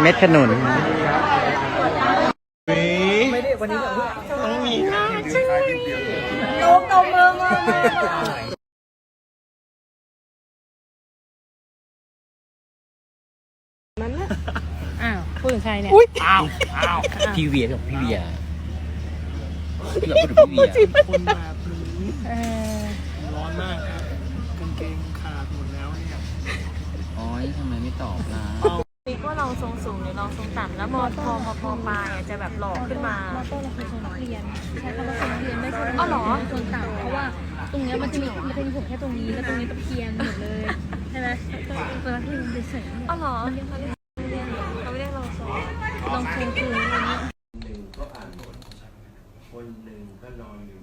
เม็ดขนุนโตโตเมืองมาอ้าวพูดถึงใครเนี่ยอ้าวอ้าวพี่เวียกับพี่เวียเกือบพูดถึงพี่เวียคนแบบนี้เออร้อนมากครับ ไม่ตอบล่ะปีก็ลองทรงสูงหรือลองทรงต่ำแล้วมอพอมอพอปลายอะจะแบบหล่อขึ้นมา มอต้นเราคือทรงนักเรียนใช้คำว่าทรงนักเรียนไม่ใช่อ๋อเหรอ ทรงต่ำเพราะว่าตรงเนี้ยมันจะมีมันจะมีผมแค่ตรงนี้แล้วตรงนี้ตะเพียนหมดเลยใช่ไหมตัวนักเรียนเฉยๆอ๋อเหรอเขาเรียกเขาเรียกเขาเรียกลองทรงลองทรงคืออะไรเงี้ยหนึ่งก็อ่านบทคนหนึ่งก็นอนอยู่